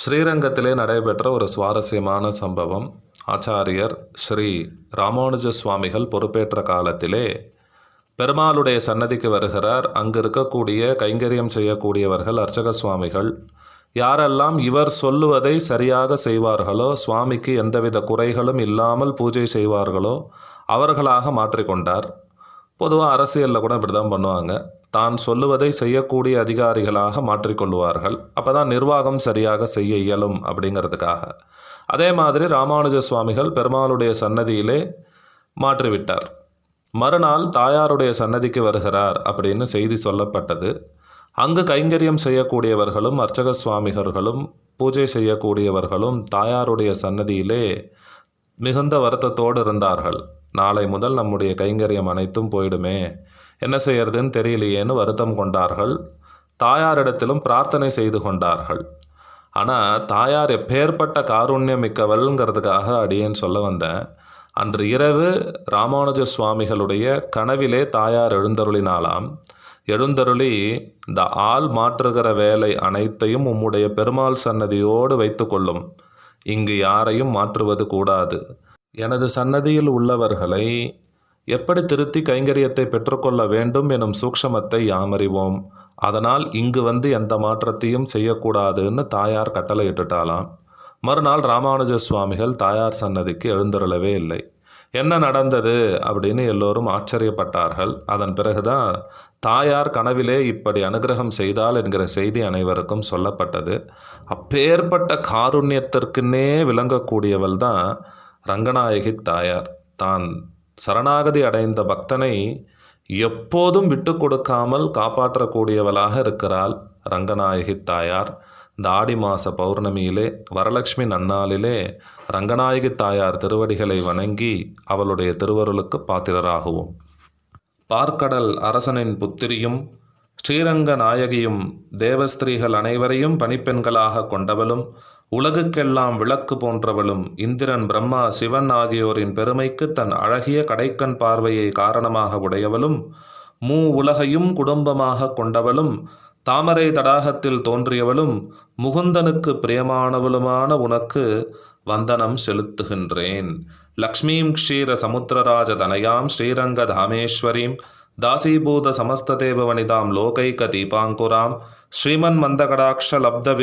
ஸ்ரீரங்கத்திலே நடைபெற்ற ஒரு சுவாரஸ்யமான சம்பவம். ஆச்சாரியர் ஸ்ரீ ராமானுஜ சுவாமிகள் பொறுப்பேற்ற காலத்திலே பெருமாளுடைய சன்னதிக்கு வருகிறார். அங்கு இருக்கக்கூடிய கைங்கரியம் செய்யக்கூடியவர்கள் அர்ச்சக சுவாமிகள் யாரெல்லாம் இவர் சொல்லுவதை சரியாக செய்வார்களோ சுவாமிக்கு எந்தவித குறைகளும் இல்லாமல் பூஜை செய்வார்களோ அவர்களாக மாற்றிக்கொண்டார். பொதுவாக அரசியலில் கூட இப்படி தான் பண்ணுவாங்க. தான் சொல்லுவதை செய்யக்கூடிய அதிகாரிகளாக மாற்றிக்கொள்வார்கள் அப்போ தான் நிர்வாகம் சரியாக செய்ய இயலும் அப்படிங்கிறதுக்காக. அதே மாதிரி ராமானுஜ சுவாமிகள் பெருமாளுடைய சன்னதியிலே மாற்றிவிட்டார். மறுநாள் தாயாருடைய சன்னதிக்கு வருகிறார் அப்படின்னு செய்தி சொல்லப்பட்டது. அங்கு கைங்கரியம் செய்யக்கூடியவர்களும் அர்ச்சக சுவாமிகர்களும் பூஜை செய்யக்கூடியவர்களும் தாயாருடைய சன்னதியிலே மிகுந்த வருத்தத்தோடு இருந்தார்கள். நாளை முதல் நம்முடைய கைங்கரியம் அனைத்தும் போயிடுமே. என்ன செய்யறதுன்னு தெரியலையேன்னு வருத்தம் கொண்டார்கள். தாயாரிடத்திலும் பிரார்த்தனை செய்து கொண்டார்கள். ஆனால் தாயார் எப்பேற்பட்ட காருண்யம் மிக்கவள்ங்கிறதுக்காக அடியேன் சொல்ல வந்தேன். அன்று இரவு ராமானுஜ சுவாமிகளுடைய கனவிலே தாயார் எழுந்தருளினாலாம் எழுந்தருளி இந்த ஆள் மாற்றுகிற வேலை அனைத்தையும் உம்முடைய பெருமாள் சன்னதியோடு வைத்துக்கொள்ளும். இங்கு யாரையும் மாற்றுவது கூடாது. எனது சன்னதியில் உள்ளவர்களை எப்படி திருத்தி கைங்கரியத்தை பெற்றுக்கொள்ள வேண்டும் எனும் சூக்ஷமத்தை யாமறிவோம். அதனால் இங்கு வந்து எந்த மாற்றத்தையும் செய்யக்கூடாதுன்னு தாயார் கட்டளையிட்டுட்டாலாம் மறுநாள் ராமானுஜ சுவாமிகள் தாயார் சன்னதிக்கு எழுந்தருளவே இல்லை. என்ன நடந்தது? அப்படின்னு எல்லோரும் ஆச்சரியப்பட்டார்கள். அதன் பிறகுதான் தாயார் கனவிலே இப்படி அனுகிரகம் செய்தால் என்கிற செய்தி அனைவருக்கும் சொல்லப்பட்டது. அப்பேற்பட்ட காருண்யத்திற்குன்னே விளங்கக்கூடியவள் தான் ரங்கநாயகி தாயார். தான் சரணாகதி அடைந்த பக்தனை எப்போதும் விட்டு கொடுக்காமல் காப்பாற்றக்கூடியவளாக இருக்கிறாள் ரங்கநாயகி தாயார். இந்த ஆடி மாத பௌர்ணமியிலே வரலட்சுமி நன்னாளிலே ரங்கநாயகி தாயார் திருவடிகளை வணங்கி அவளுடைய திருவருளுக்கு பாத்திரராகுவோம். பார்க்கடல் அரசனின் புத்திரியும் ஸ்ரீரங்க நாயகியும் தேவஸ்திரீகள் அனைவரையும் பணிப்பெண்களாக கொண்டவளும் உலகுக்கெல்லாம் விளக்கு போன்றவளும் இந்திரன் பிரம்மா சிவன் ஆகியோரின் பெருமைக்கு தன் அழகிய கடைக்கண் பார்வையை காரணமாக உடையவளும் மூ உலகையும் குடும்பமாக கொண்டவளும் தாமரை தடாகத்தில் தோன்றியவளும் முகுந்தனுக்கு பிரியமானவளுமான உனக்கு வந்தனம் செலுத்துகின்றேன். லக்ஷ்மீம் க்ஷீர சமுத்திரராஜ தனயாம் ஸ்ரீரங்க தாமேஸ்வரீம் தாசீபூத சமஸ்ததேவ வனிதாம் லோகைக தீபாங்குராம் ஸ்ரீமன் மந்தகடாட்ச லப்த